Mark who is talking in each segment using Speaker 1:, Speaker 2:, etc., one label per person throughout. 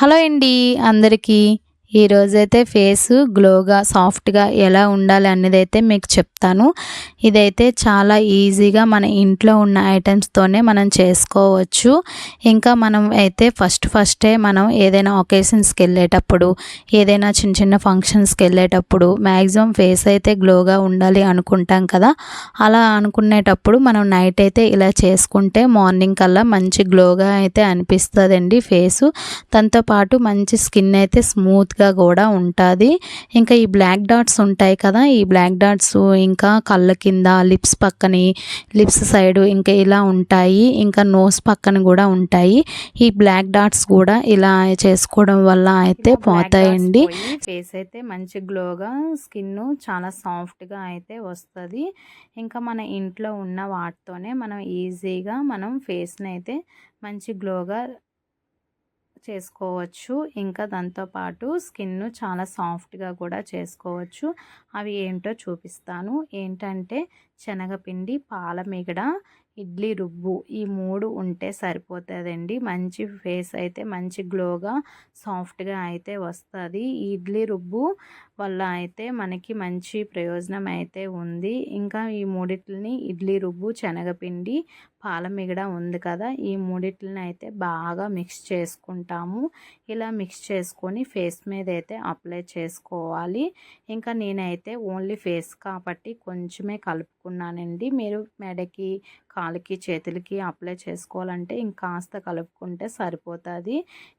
Speaker 1: Hello అండి అందరికీ. ఈరోజైతే ఫేస్ గ్లోగా సాఫ్ట్గా ఎలా ఉండాలి అనేది అయితే మీకు చెప్తాను. ఇదైతే చాలా ఈజీగా మన ఇంట్లో ఉన్న ఐటమ్స్తోనే మనం చేసుకోవచ్చు. ఇంకా మనం అయితే ఫస్ట్ ఫస్టే మనం ఏదైనా ఒకేషన్స్కి వెళ్ళేటప్పుడు ఏదైనా చిన్న చిన్న ఫంక్షన్స్కి వెళ్ళేటప్పుడు మ్యాక్సిమం ఫేస్ అయితే గ్లోగా ఉండాలి అనుకుంటాం కదా. అలా అనుకునేటప్పుడు మనం నైట్ అయితే ఇలా చేసుకుంటే మార్నింగ్ కల్లా మంచి గ్లోగా అయితే అనిపిస్తుందండి ఫేసు. దాంతోపాటు మంచి స్కిన్ అయితే స్మూత్గా కూడా ఉంటుంది. ఇంకా ఈ బ్లాక్ డాట్స్ ఉంటాయి కదా ఈ బ్లాక్ డాట్స్ ఇంకా కళ్ళ కింద లిప్స్ పక్కని లిప్స్ సైడ్ ఇంకా ఇలా ఉంటాయి. ఇంకా నోస్ పక్కన కూడా ఉంటాయి. ఈ బ్లాక్ డాట్స్ కూడా ఇలా చేసుకోవడం వల్ల అయితే పోతాయండి. ఫేస్ అయితే మంచి గ్లోగా స్కిన్ చాలా సాఫ్ట్గా అయితే వస్తుంది. ఇంకా మన ఇంట్లో ఉన్న వాటితోనే మనం ఈజీగా మనం ఫేస్ని అయితే మంచి గ్లోగా చేసుకోవచ్చు. ఇంకా దాంతోపాటు స్కిన్ను చాలా సాఫ్ట్గా కూడా చేసుకోవచ్చు. అవి ఏంటో చూపిస్తాను. ఏంటంటే శనగపిండి పాల మిగడ ఇడ్లీ రుబ్బు ఈ మూడు ఉంటే సరిపోతుందండి. మంచి ఫేస్ అయితే మంచి గ్లోగా సాఫ్ట్గా అయితే వస్తుంది. ఈ ఇడ్లీ రుబ్బు వల్ల అయితే మనకి మంచి ప్రయోజనం అయితే ఉంది. ఇంకా ఈ మూడిట్లని ఇడ్లీ రుబ్బు శనగపిండి పాల మిగడ ఉంది కదా ఈ మూడిట్లని అయితే బాగా మిక్స్ చేసుకుంటాము. ఇలా మిక్స్ చేసుకొని ఫేస్ మీద అయితే అప్లై చేసుకోవాలి. ఇంకా నేనైతే ఓన్లీ ఫేస్ కాబట్టి కొంచెమే కలుపుకున్నానండి. మీరు మెడకి కాలుకి చేతులకి అప్లై చేసుకోవాలంటే ఇంకాస్త కలుపుకుంటే సరిపోతుంది.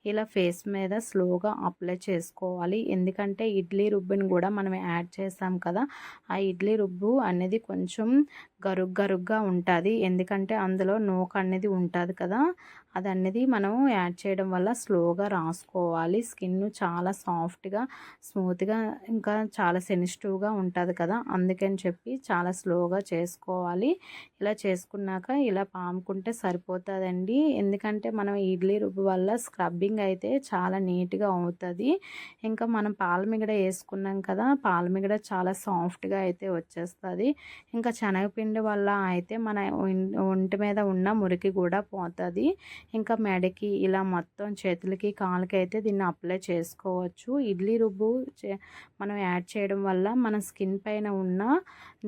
Speaker 1: ఇలా ఫేస్ మీద స్లోగా అప్లై చేసుకోవాలి. ఎందుకంటే ఇడ్లీ రుబ్బుని కూడా మనం యాడ్ చేసాం కదా ఆ ఇడ్లీ రుబ్బు అనేది కొంచెం గరుగ్ గరుగ్గా ఉంటుంది. ఎందుకంటే అందులో నూక అనేది ఉంటుంది కదా అది అనేది మనం యాడ్ చేయడం వల్ల స్లోగా రాసుకోవాలి. స్కిన్ చాలా సాఫ్ట్గా స్మూత్గా ఇంకా చాలా సెన్సిటివ్గా ఉంటుంది కదా అందుకని చెప్పి చాలా స్లోగా చేసుకోవాలి. ఇలా చేసుకున్నాక ఇలా పాముకుంటే సరిపోతుందండి. ఎందుకంటే మనం ఇడ్లీ రుబ్బు వల్ల స్క్రబ్బింగ్ అయితే చాలా నీట్గా అవుతుంది. ఇంకా మనం పాలమిగడ వేసుకున్నాం కదా పాలమిగడ చాలా సాఫ్ట్గా అయితే వచ్చేస్తుంది. ఇంకా శనగపిండి వల్ల అయితే మన ఒంటి మీద ఉన్న మురికి కూడా పోతుంది. ఇంకా మెడకి ఇలా మొత్తం చేతులకి కాళ్ళకి అయితే దీన్ని అప్లై చేసుకోవచ్చు. ఇడ్లీ రుబ్బు మనం యాడ్ చేయడం వల్ల మన స్కిన్ పైన ఉన్న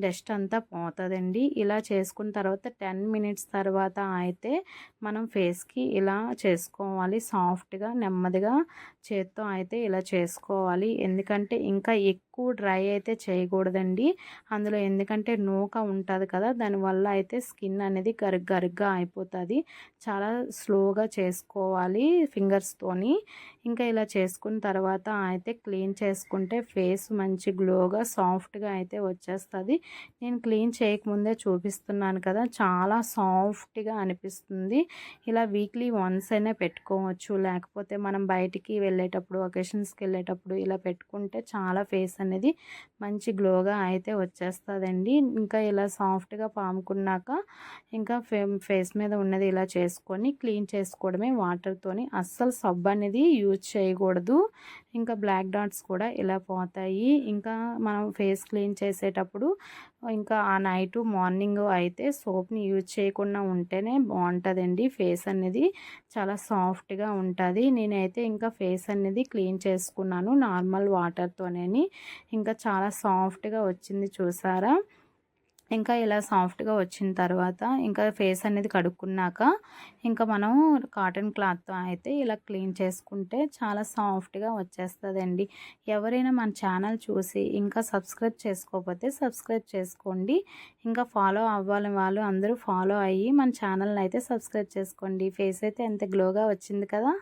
Speaker 1: డస్ట్ అంతా పోతుందండి. ఇలా చేసుకున్న తర్వాత టెన్ మినిట్స్ తర్వాత అయితే మనం ఫేస్కి ఇలా చేసుకోవాలి. సాఫ్ట్గా నెమ్మదిగా చేత్తో అయితే ఇలా చేసుకోవాలి. ఎందుకంటే ఇంకా ఎక్కువ ఎక్కువ డ్రై అయితే చేయకూడదండి. అందులో ఎందుకంటే నూక ఉంటుంది కదా దానివల్ల అయితే స్కిన్ అనేది గరుగ్ గరుగ్గా అయిపోతుంది. చాలా స్లోగా చేసుకోవాలి ఫింగర్స్తోని ఇంకా ఇలా చేసుకున్న తర్వాత అయితే క్లీన్ చేసుకుంటే ఫేస్ మంచి గ్లోగా సాఫ్ట్గా అయితే వచ్చేస్తుంది. నేను క్లీన్ చేయకముందే చూపిస్తున్నాను కదా చాలా సాఫ్ట్గా అనిపిస్తుంది. ఇలా వీక్లీ వన్స్ అయినా పెట్టుకోవచ్చు. లేకపోతే మనం బయటికి వెళ్ళేటప్పుడు ఒకేషన్స్కి వెళ్ళేటప్పుడు ఇలా పెట్టుకుంటే చాలా ఫేస్ అనేది మంచి గ్లోగా అయితే వచ్చేస్తుందండి. ఇంకా ఇలా సాఫ్ట్గా పాముకున్నాక ఇంకా ఫేస్ మీద ఉన్నది ఇలా చేసుకొని క్లీన్ చేసుకోవడమే వాటర్తోని అస్సలు సబ్బు అనేది యూజ్ చేయకూడదు. ఇంకా బ్లాక్ డాట్స్ కూడా ఇలా పోతాయి. ఇంకా మనం ఫేస్ క్లీన్ చేసేటప్పుడు ఇంకా ఆ నైట్ మార్నింగ్ అయితే సోప్ని యూజ్ చేయకుండా ఉంటేనే బాగుంటుందండి. ఫేస్ అనేది చాలా సాఫ్ట్గా ఉంటుంది. నేనైతే ఇంకా ఫేస్ అనేది క్లీన్ చేసుకున్నాను నార్మల్ వాటర్తోనే ఇంకా చాలా సాఫ్ట్గా వచ్చింది చూసారా? ఇంకా ఇలా సాఫ్ట్గా వచ్చిన తర్వాత ఇంకా ఫేస్ అనేది కడుక్కున్నాక ఇంకా మనం కాటన్ క్లాత్తో అయితే ఇలా క్లీన్ చేసుకుంటే చాలా సాఫ్ట్గా వచ్చేస్తుందండి. ఎవరైనా మన ఛానల్ చూసి ఇంకా సబ్స్క్రైబ్ చేసుకోకపోతే సబ్స్క్రైబ్ చేసుకోండి. ఇంకా ఫాలో అవ్వాలి వాళ్ళు అందరూ ఫాలో అయ్యి మన ఛానల్ని అయితే సబ్స్క్రైబ్ చేసుకోండి. ఫేస్ అయితే ఎంత గ్లోగా వచ్చింది కదా?